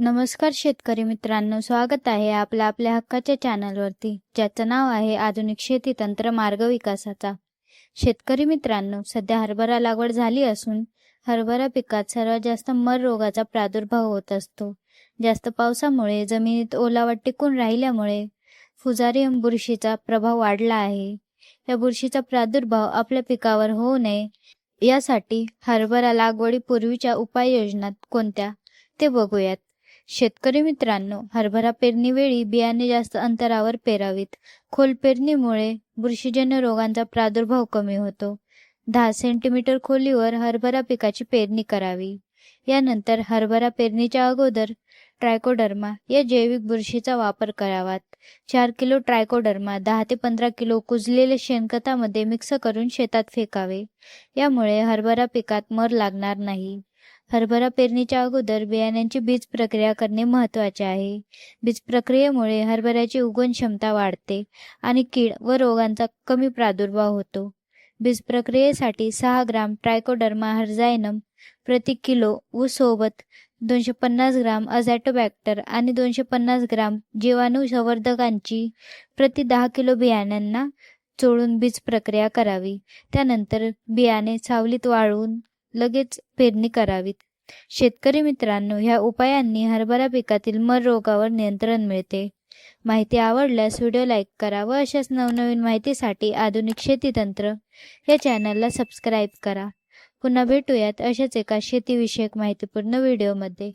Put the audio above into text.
नमस्कार शेतकरी मित्रांनो स्वागत आहे आपल्या आपल्या हक्काच्या चॅनलवरती ज्याचं नाव आहे आधुनिक शेती तंत्र मार्ग विकासाचा. शेतकरी मित्रांनो सध्या हरभरा लागवड झाली असून हरभरा पिकात सर्वात जास्त मर रोगाचा प्रादुर्भाव होत असतो. जास्त पावसामुळे जमिनीत ओलावा टिकून राहिल्यामुळे फुजारियम बुरशीचा प्रभाव वाढला आहे. या बुरशीचा प्रादुर्भाव आपल्या पिकावर होऊ नये यासाठी हरभरा लागवडीपूर्वीच्या उपाययोजना कोणत्या ते बघूयात. शेतकरी मित्रांनो हरभरा पेरणीवेळी बियाणे जास्त अंतरावर पेरावीत. खोल पेरणीमुळे बुरशीजन्य रोगांचा प्रादुर्भाव कमी होतो. दहा सेंटीमीटर खोलीवर हरभरा पिकाची पेरणी करावी. यानंतर हरभरा पेरणीच्या अगोदर ट्रायकोडर्मा या जैविक बुरशीचा वापर करावा चार किलो ट्रायकोडर्मा दहा ते पंधरा किलो कुजलेले शेणखतामध्ये मिक्स करून शेतात फेकावे. यामुळे हरभरा पिकात मर लागणार नाही. हरभरा पेरणीच्या अगोदर बियाण्यांची बीज प्रक्रिया करणे महत्त्वाचे आहे. बीज प्रक्रियेमुळे हरभऱ्याची उगवण क्षमता वाढते आणि कीड व रोगांचा कमी प्रादुर्भाव होतो. बीज प्रक्रियेसाठी सहा ग्राम ट्रायकोडर्मा हर्झायनम प्रति किलो व सोबत दोनशे पन्नास ग्राम अझॅटोबॅक्टर आणि दोनशे पन्नास ग्राम जीवाणू संवर्धकांची प्रति दहा किलो बियाण्यांना चोळून बीज प्रक्रिया करावी. त्यानंतर बियाणे सावलीत वाळवून लगेच पेरणी करावीत. शेतकरी मित्रांनो ह्या उपायांनी हरभरा पिकातील मर रोगावर नियंत्रण मिळते. माहिती आवडल्यास व्हिडिओ लाईक करा व अशाच नवनवीन माहितीसाठी आधुनिक शेती तंत्र या चॅनलला सबस्क्राईब करा. पुन्हा भेटूयात अशाच एका शेतीविषयक माहितीपूर्ण व्हिडिओमध्ये.